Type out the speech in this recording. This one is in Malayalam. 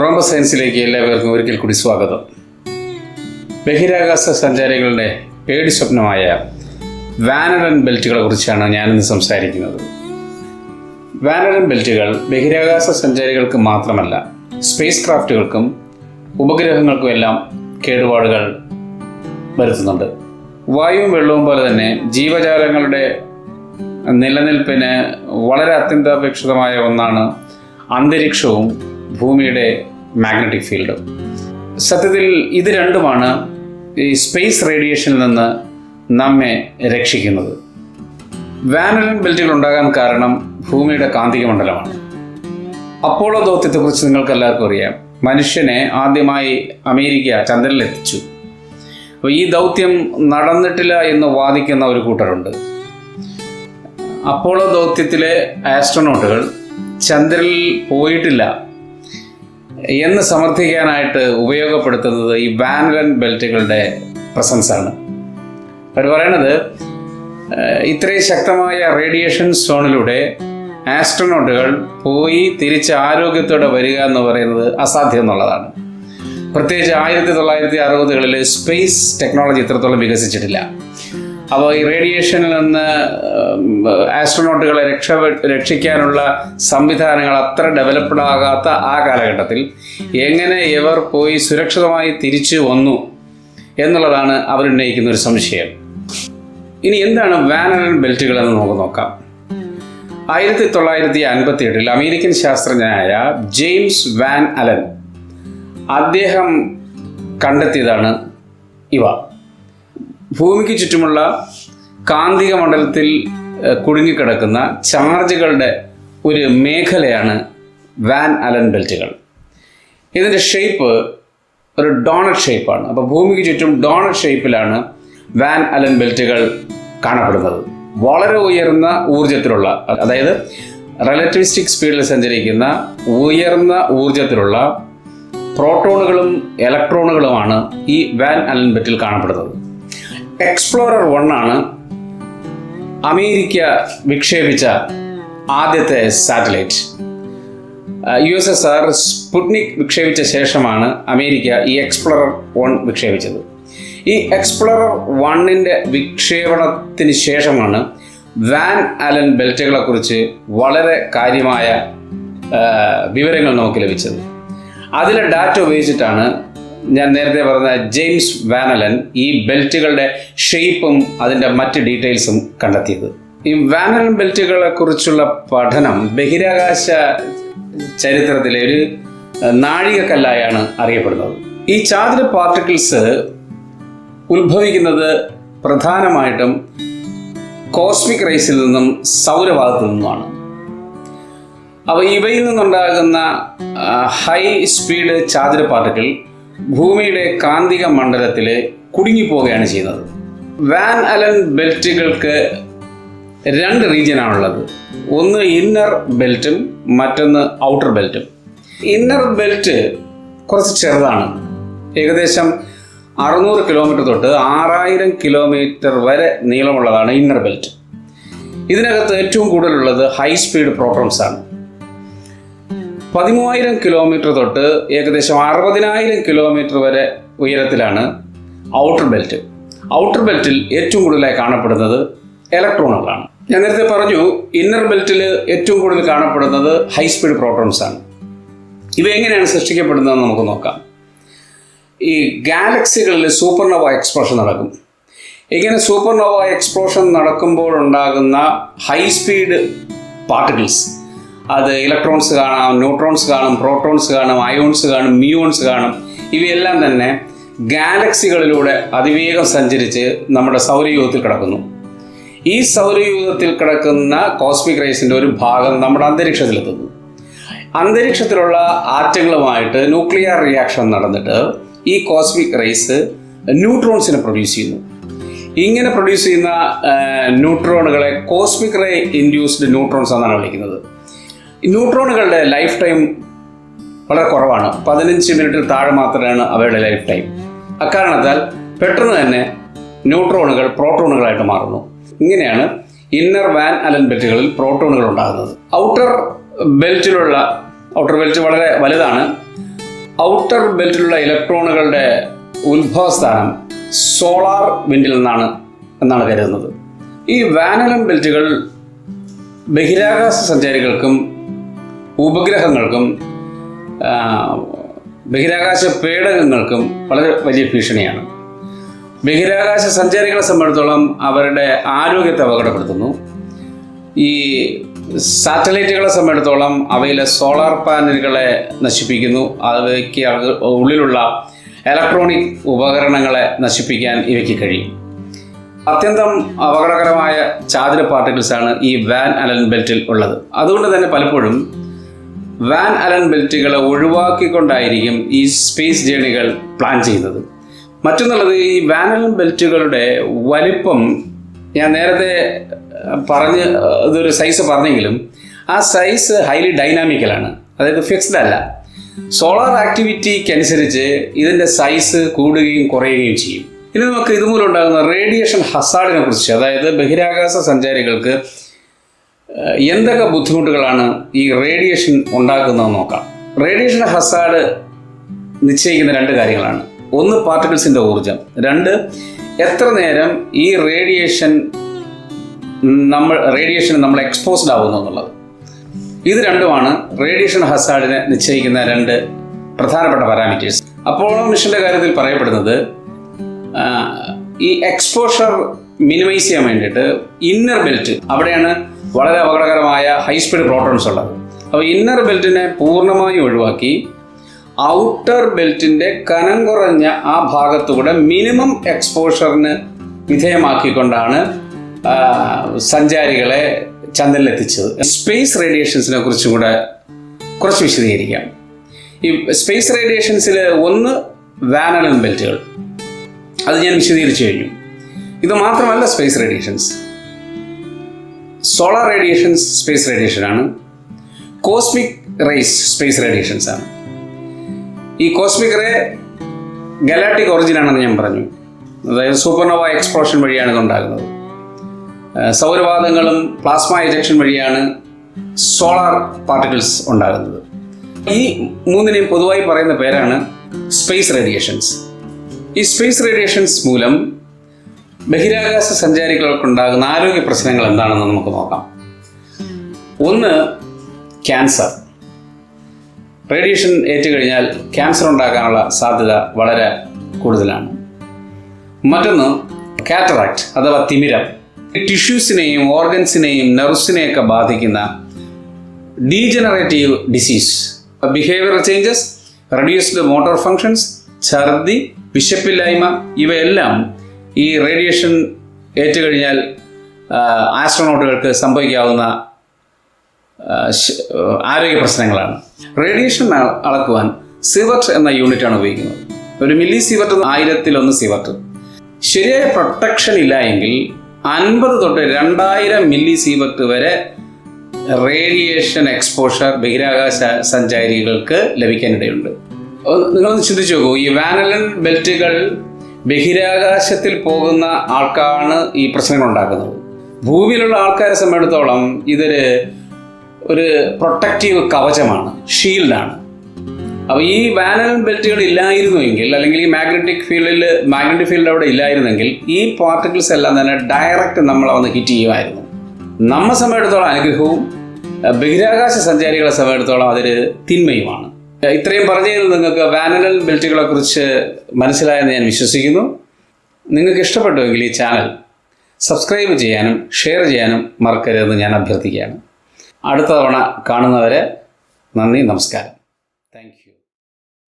റോംബ സയൻസിലേക്ക് എല്ലാവർക്കും ഒരിക്കൽ കൂടി സ്വാഗതം. ബഹിരാകാശ സഞ്ചാരികളുടെ പേടി സ്വപ്നമായ വാനഡൻ ബെൽറ്റുകളെ കുറിച്ചാണ് ഞാനിന്ന് സംസാരിക്കുന്നത്. വാനഡൻ ബെൽറ്റുകൾ ബഹിരാകാശ സഞ്ചാരികൾക്ക് മാത്രമല്ല സ്പേസ് ക്രാഫ്റ്റുകൾക്കും ഉപഗ്രഹങ്ങൾക്കും എല്ലാം കേടുപാടുകൾ വരുത്തുന്നുണ്ട്. വായുവും വെള്ളവും പോലെ തന്നെ ജീവജാലങ്ങളുടെ നിലനിൽപ്പിന് വളരെ അത്യന്താപേക്ഷിതമായ ഒന്നാണ് അന്തരീക്ഷവും ഭൂമിയുടെ മാഗ്നറ്റിക് ഫീൽഡ് സത്യത്തിൽ ഇത് രണ്ടുമാണ് ഈ സ്പേസ് റേഡിയേഷനിൽ നിന്ന് നമ്മെ രക്ഷിക്കുന്നത്. വാനലിൻ ബെൽറ്റുകൾ ഉണ്ടാകാൻ കാരണം ഭൂമിയുടെ കാന്തിക മണ്ഡലമാണ് അപ്പോളോ ദൗത്യത്തെക്കുറിച്ച് നിങ്ങൾക്ക് എല്ലാവർക്കും അറിയാം. മനുഷ്യനെ ആദ്യമായി അമേരിക്ക ചന്ദ്രനിൽ എത്തിച്ചു അപ്പോൾ ഈ ദൗത്യം നടന്നിട്ടില്ല എന്ന് വാദിക്കുന്ന ഒരു കൂട്ടരുണ്ട്. അപ്പോളോ ദൗത്യത്തിലെ ആസ്ട്രോനോട്ടുകൾ ചന്ദ്രനിൽ പോയിട്ടില്ല. എന്ന് സമർത്ഥിക്കാനായിട്ട് ഉപയോഗപ്പെടുത്തുന്നത് ഈ വാൻലൻ ബെൽറ്റുകളുടെ പ്രസൻസ് ആണ് അവർ പറയണത് ഇത്രയും ശക്തമായ റേഡിയേഷൻ സോണിലൂടെ ആസ്ട്രോനോട്ടുകൾ പോയി തിരിച്ച് ആരോഗ്യത്തോടെ വരിക എന്ന് പറയുന്നത് അസാധ്യം എന്നുള്ളതാണ്. പ്രത്യേകിച്ച് ആയിരത്തി തൊള്ളായിരത്തി അറുപതുകളിൽ സ്പേസ് ടെക്നോളജി ഇത്രത്തോളം വികസിച്ചിട്ടില്ല. അപ്പോൾ ഈ റേഡിയേഷനിൽ നിന്ന് ആസ്ട്രോനോട്ടുകളെ രക്ഷ രക്ഷിക്കാനുള്ള സംവിധാനങ്ങൾ അത്ര ഡെവലപ്ഡ് ആകാത്ത ആ കാലഘട്ടത്തിൽ എങ്ങനെ ഇവർ പോയി സുരക്ഷിതമായി തിരിച്ചു വന്നു എന്നുള്ളതാണ് അവരുന്നയിക്കുന്ന ഒരു സംശയം. ഇനി എന്താണ് വാനൻ ബെൽറ്റുകൾ എന്ന് നമുക്ക് നോക്കാം. ആയിരത്തി തൊള്ളായിരത്തി അൻപത്തി എട്ടിൽ അമേരിക്കൻ ശാസ്ത്രജ്ഞനായ ജെയിംസ് വാൻ അലൻ അദ്ദേഹം കണ്ടെത്തിയതാണ് ഇവ. ഭൂമിക്ക് ചുറ്റുമുള്ള കാന്തിക മണ്ഡലത്തിൽ കുടുങ്ങിക്കിടക്കുന്ന ചാർജുകളുടെ ഒരു മേഖലയാണ് വാൻ അലൻ ബെൽറ്റുകൾ. ഇതിന്റെ ഷേപ്പ് ഒരു ഡോണറ്റ് ഷേപ്പാണ്. അപ്പോൾ ഭൂമിക്ക് ചുറ്റും ഡോണറ്റ് ഷേപ്പിലാണ് വാൻ അലൻ ബെൽറ്റുകൾ കാണപ്പെടുന്നത്. വളരെ ഉയർന്ന ഊർജത്തിലുള്ള അതായത് റിലറ്റിവിസ്റ്റിക് സ്പീഡിൽ സഞ്ചരിക്കുന്ന ഉയർന്ന ഊർജത്തിലുള്ള പ്രോട്ടോണുകളും ഇലക്ട്രോണുകളുമാണ് ഈ വാൻ അലൻ ബെറ്റിൽ കാണപ്പെടുന്നത്. എക്സ്പ്ലോറർ വൺ ആണ് അമേരിക്ക വിക്ഷേപിച്ച ആദ്യത്തെ satellite. U S S R Sputnik വിക്ഷേപിച്ച ശേഷമാണ് അമേരിക്ക ഈ എക്സ്പ്ലോറർ വൺ വിക്ഷേപിച്ചത്. ഈ എക്സ്പ്ലോറർ വണ്ണിന്റെ വിക്ഷേപണത്തിന് ശേഷമാണ് വാൻ അലൻ ബെൽറ്റുകളെ കുറിച്ച് വളരെ കാര്യമായ വിവരങ്ങൾ നമുക്ക് ലഭിച്ചത്. അതിലെ ഡാറ്റ ഉപയോഗിച്ചിട്ടാണ് ഞാൻ നേരത്തെ പറഞ്ഞ ജെയിംസ് വാനലൻ ഈ ബെൽറ്റുകളുടെ ഷേപ്പും അതിന്റെ മറ്റ് ഡീറ്റെയിൽസും കണ്ടെത്തിയത്. ഈ വാനലൻ ബെൽറ്റുകളെ കുറിച്ചുള്ള പഠനം ബഹിരാകാശ ചരിത്രത്തിലെ ഒരു നാഴികക്കല്ലായാണ് അറിയപ്പെടുന്നത്. ഈ ചാതിര പാർട്ടിക്കിൾസ് ഉത്ഭവിക്കുന്നത് പ്രധാനമായിട്ടും കോസ്മിക് റൈസിൽ നിന്നും സൗരഭാഗത്തു നിന്നുമാണ്. അപ്പോൾ ഇവയിൽ നിന്നുണ്ടാകുന്ന ഹൈ സ്പീഡ് ചാതിര പാർട്ടിക്കിൾ ഭൂമിയുടെ കാന്തിക മണ്ഡലത്തിൽ കുടുങ്ങിപ്പോവുകയാണ് ചെയ്യുന്നത്. വാൻ അലൻ ബെൽറ്റുകൾക്ക് രണ്ട് റീജിയനാണുള്ളത് ഒന്ന് ഇന്നർ ബെൽറ്റും മറ്റൊന്ന് ഔട്ടർ ബെൽറ്റും. ഇന്നർ ബെൽറ്റ് കുറച്ച് ചെറുതാണ്. ഏകദേശം അറുന്നൂറ് കിലോമീറ്റർ തൊട്ട് ആറായിരം കിലോമീറ്റർ വരെ നീളമുള്ളതാണ് ഇന്നർ ബെൽറ്റ്. ഇതിനകത്ത് ഏറ്റവും കൂടുതലുള്ളത് ഹൈ സ്പീഡ് പ്രോഗ്രാംസ് ആണ്. പതിമൂവായിരം കിലോമീറ്റർ തൊട്ട് ഏകദേശം അറുപതിനായിരം കിലോമീറ്റർ വരെ ഉയരത്തിലാണ് ഔട്ടർ ബെൽറ്റ് ഔട്ടർ ബെൽറ്റിൽ ഏറ്റവും കൂടുതലായി കാണപ്പെടുന്നത് ഇലക്ട്രോണുകളാണ് ഞാൻ നേരത്തെ പറഞ്ഞു ഇന്നർ ബെൽറ്റിൽ ഏറ്റവും കൂടുതൽ കാണപ്പെടുന്നത് ഹൈ സ്പീഡ് പ്രോട്ടോൺസ് ആണ്. ഇവ എങ്ങനെയാണ് സൃഷ്ടിക്കപ്പെടുന്നതെന്ന് നമുക്ക് നോക്കാം. ഈ ഗാലക്സികളിൽ സൂപ്പർനോവ എക്സ്പ്ലോഷൻ നടക്കും. ഇങ്ങനെ സൂപ്പർനോവ എക്സ്പ്ലോഷൻ നടക്കുമ്പോഴുണ്ടാകുന്ന ഹൈ സ്പീഡ് പാർട്ടിക്കിൾസ് അത് ഇലക്ട്രോൺസ് കാണാം ന്യൂട്രോൺസ് കാണും പ്രോട്ടോൺസ് കാണും അയോൺസ് കാണും മിയോൺസ് കാണും. ഇവയെല്ലാം തന്നെ ഗാലക്സികളിലൂടെ അതിവേഗം സഞ്ചരിച്ച് നമ്മുടെ സൗരയൂഥത്തിൽ കിടക്കുന്നു. ഈ സൗരയൂഥത്തിൽ കിടക്കുന്ന കോസ്മിക് റേസിന്റെ ഒരു ഭാഗം നമ്മുടെ അന്തരീക്ഷത്തിലെത്തുന്നു. അന്തരീക്ഷത്തിലുള്ള ആറ്റങ്ങളുമായിട്ട് ന്യൂക്ലിയർ റിയാക്ഷൻ നടന്നിട്ട് ഈ കോസ്മിക് റേസ് ന്യൂട്രോൺസിനെ പ്രൊഡ്യൂസ് ചെയ്യുന്നു. ഇങ്ങനെ പ്രൊഡ്യൂസ് ചെയ്യുന്ന ന്യൂട്രോണുകളെ കോസ്മിക് റേ ഇൻഡ്യൂസ്ഡ് ന്യൂട്രോൺസ് എന്നാണ് വിളിക്കുന്നത്. ന്യൂട്രോണുകളുടെ ലൈഫ് ടൈം വളരെ കുറവാണ്. പതിനഞ്ച് മിനിറ്റിൽ താഴെ മാത്രമാണ് അവയുടെ ലൈഫ് ടൈം അക്കാരണത്താൽ പെട്ടെന്ന് തന്നെ ന്യൂട്രോണുകൾ പ്രോട്ടോണുകളായിട്ട് മാറുന്നു. ഇങ്ങനെയാണ് ഇന്നർ വാൻ അലൻ ബെൽറ്റുകളിൽ പ്രോട്ടോണുകൾ ഉണ്ടാകുന്നത്. ഔട്ടർ ബെൽറ്റിലുള്ള ഔട്ടർ ബെൽറ്റ് വളരെ വലുതാണ്. ഔട്ടർ ബെൽറ്റിലുള്ള ഇലക്ട്രോണുകളുടെ ഉത്ഭവസ്ഥാനം സോളാർ വിൻഡിൽ നിന്നാണ് എന്നാണ് കരുതുന്നത്. ഈ വാനലൻ ബെൽറ്റുകൾ ബഹിരാകാശ സഞ്ചാരികൾക്കും ഉപഗ്രഹങ്ങൾക്കും ബഹിരാകാശ പേടകങ്ങൾക്കും വളരെ വലിയ ഭീഷണിയാണ്. ബഹിരാകാശ സഞ്ചാരികളെ സംബന്ധിച്ചിടത്തോളം അവരുടെ ആരോഗ്യത്തെ അപകടപ്പെടുത്തുന്നു. ഈ സാറ്റലൈറ്റുകളെ സംബന്ധിച്ചിടത്തോളം അവയിലെ സോളാർ പാനലുകളെ നശിപ്പിക്കുന്നു. അവയ്ക്ക് ഉള്ളിലുള്ള ഇലക്ട്രോണിക് ഉപകരണങ്ങളെ നശിപ്പിക്കാൻ ഇവയ്ക്ക് കഴിയും. അത്യന്തം അപകടകരമായ ചാതിര പാർട്ടിക്കിൾസാണ് ഈ വാൻ അലൻ ബെൽറ്റിൽ ഉള്ളത്. അതുകൊണ്ട് തന്നെ പലപ്പോഴും വാൻ അലൻ ബെൽറ്റുകളെ ഒഴിവാക്കിക്കൊണ്ടായിരിക്കും ഈ സ്പേസ് ജേണികൾ പ്ലാൻ ചെയ്യുന്നത്. മറ്റൊന്നുള്ളത് ഈ വാൻ അലൻ ബെൽറ്റുകളുടെ വലിപ്പം ഞാൻ നേരത്തെ പറഞ്ഞ് ഇതൊരു സൈസ് പറഞ്ഞെങ്കിലും ആ സൈസ് ഹൈലി ഡൈനാമിക്കലാണ് അതായത് ഫിക്സ്ഡ് അല്ല. സോളാർ ആക്ടിവിറ്റിക്ക് അനുസരിച്ച് ഇതിന്റെ സൈസ് കൂടുകയും കുറയുകയും ചെയ്യും. ഇനി നമുക്ക് ഇതുമൂലം ഉണ്ടാകുന്ന റേഡിയേഷൻ ഹസാഡിനെ കുറിച്ച് അതായത് ബഹിരാകാശ സഞ്ചാരികൾക്ക് എന്തൊക്കെ ബുദ്ധിമുട്ടുകളാണ് ഈ റേഡിയേഷൻ ഉണ്ടാക്കുന്നതെന്ന് നോക്കാം. റേഡിയേഷൻ ഹസാഡ് നിശ്ചയിക്കുന്ന രണ്ട് കാര്യങ്ങളാണ്. ഒന്ന് പാർട്ടിക്കിൾസിന്റെ ഊർജം രണ്ട് എത്ര നേരം ഈ റേഡിയേഷൻ നമ്മൾ റേഡിയേഷൻ നമ്മൾ എക്സ്പോസ്ഡ് ആവുന്നു എന്നുള്ളത്. ഇത് രണ്ടുമാണ് റേഡിയേഷൻ ഹസാർഡിനെ നിശ്ചയിക്കുന്ന രണ്ട് പ്രധാനപ്പെട്ട പാരാമീറ്റേഴ്സ്. അപ്പോൾ മിഷന്റെ കാര്യത്തിൽ പറയപ്പെടുന്നത് ഈ എക്സ്പോഷർ മിനിമൈസ് ചെയ്യാൻ വേണ്ടിയിട്ട് ഇന്നർ ബെൽറ്റ് അവിടെയാണ് വളരെ അപകടകരമായ ഹൈ സ്പീഡ് പ്രോട്ടോൺസ് ഉള്ളത് അപ്പോൾ ഇന്നർ ബെൽറ്റിനെ പൂർണമായും ഒഴിവാക്കി ഔട്ടർ ബെൽറ്റിന്റെ കനം കുറഞ്ഞ ആ ഭാഗത്തുകൂടെ മിനിമം എക്സ്പോഷറിന് വിധേയമാക്കിക്കൊണ്ടാണ് സഞ്ചാരികളെ ചന്ദ്രനിലെത്തിച്ചത് സ്പേസ് റേഡിയേഷൻസിനെ കുറിച്ചും കൂടെ കുറച്ച് വിശദീകരിക്കാം. ഈ സ്പേസ് റേഡിയേഷൻസിൽ ഒന്ന് വാനലൻ ബെൽറ്റുകൾ. അത് ഞാൻ വിശദീകരിച്ചു കഴിഞ്ഞു. ഇത് മാത്രമല്ല space radiations solar radiations space radiation ആണ്. കോസ്മിക് റേസ് സ്പേസ് റേഡിയേഷൻസ് ആണ്. ഈ കോസ്മിക് റേ ഗലാറ്റിക് ഒറിജിൻ ആണെന്ന് ഞാൻ പറഞ്ഞു. അതായത് സൂപ്പർനോവ എക്സ്പ്ലോഷൻ വഴിയാണ് ഇതുണ്ടാകുന്നത് ആ, സൗരവാതങ്ങളും പ്ലാസ്മ ഇജക്ഷൻ വഴിയാണ് സോളാർ പാർട്ടിക്കിൾസ് ഉണ്ടാകുന്നത്. ഈ മൂന്നിനെയും പൊതുവായി പറയുന്ന പേരാണ് സ്പേസ് റേഡിയേഷൻസ് ഈ സ്പേസ് റേഡിയേഷൻസ് മൂലം ബഹിരാകാശ സഞ്ചാരികൾക്കുണ്ടാകുന്ന ആരോഗ്യ പ്രശ്നങ്ങൾ എന്താണെന്ന് നമുക്ക് നോക്കാം. ഒന്ന് ക്യാൻസർ. റേഡിയേഷൻ ഏറ്റുകഴിഞ്ഞാൽ ക്യാൻസർ ഉണ്ടാകാനുള്ള സാധ്യത വളരെ കൂടുതലാണ്. മറ്റൊന്ന് കാറ്ററാക്ട് അഥവാ തിമിരം. ടിഷ്യൂസിനെയും ഓർഗൻസിനെയും നെർവ്സിനെയൊക്കെ ബാധിക്കുന്ന degenerative disease. Behavioural changes reduced motor functions ഛർദി വിശപ്പില്ലായ്മ ഇവയെല്ലാം ഈ റേഡിയേഷൻ ഏറ്റുകഴിഞ്ഞാൽ ആസ്ട്രോണോട്ടുകൾക്ക് സംഭവിക്കാവുന്ന ആരോഗ്യ പ്രശ്നങ്ങളാണ്. റേഡിയേഷൻ അളക്കുവാൻ സിവർട്ട് എന്ന യൂണിറ്റാണ് ഉപയോഗിക്കുന്നത്. ഒരു മില്ലി സിവർട്ട് ആയിരത്തിലൊന്ന് സിവർട്ട് ശരിയായ പ്രൊട്ടക്ഷൻ ഇല്ല എങ്കിൽ അൻപത് തൊട്ട് രണ്ടായിരം മില്ലി സീവർട്ട് വരെ റേഡിയേഷൻ എക്സ്പോഷർ ബഹിരാകാശ സഞ്ചാരികൾക്ക് ലഭിക്കാനിടയുണ്ട്. നിങ്ങളൊന്ന് ചിന്തിച്ചു നോക്കൂ. ഈ വാനലൻ ബെൽറ്റുകൾ ബഹിരാകാശത്തിൽ പോകുന്ന ആൾക്കാണ് ഈ പ്രശ്നങ്ങൾ ഉണ്ടാക്കുന്നത് ഭൂമിയിലുള്ള ആൾക്കാരെ സംബന്ധിച്ചിടത്തോളം ഇതൊരു ഒരു പ്രൊട്ടക്റ്റീവ് കവചമാണ് ഷീൽഡാണ്. അപ്പോൾ ഈ വാനൽ ബെൽറ്റുകൾ ഇല്ലായിരുന്നുവെങ്കിൽ അല്ലെങ്കിൽ ഈ മാഗ്നറ്റിക് ഫീൽഡിൽ മാഗ്നറ്റിക് ഫീൽഡ് അവിടെ ഇല്ലായിരുന്നെങ്കിൽ ഈ പാർട്ടിക്കിൾസ് എല്ലാം തന്നെ ഡയറക്റ്റ് നമ്മളെ വന്ന് ഹിറ്റ് ചെയ്യുമായിരുന്നു. നമ്മെ സംബന്ധിച്ചിടത്തോളം അനുഗ്രഹവും ബഹിരാകാശ സഞ്ചാരികളെ സംബന്ധിച്ചിടത്തോളം അതൊരു തിന്മയുമാണ്. ഇത്രയും പറഞ്ഞതിൽ നിങ്ങൾക്ക് വാനലൽ ബെൽറ്റുകളെ കുറിച്ച് മനസ്സിലായെന്ന് ഞാൻ വിശ്വസിക്കുന്നു. നിങ്ങൾക്ക് ഇഷ്ടപ്പെട്ടുവെങ്കിൽ ഈ ചാനൽ സബ്സ്ക്രൈബ് ചെയ്യാനും ഷെയർ ചെയ്യാനും മറക്കരുതെന്ന് ഞാൻ അഭ്യർത്ഥിക്കുകയാണ്. അടുത്ത തവണ കാണുന്നവരെ നന്ദി നമസ്കാരം.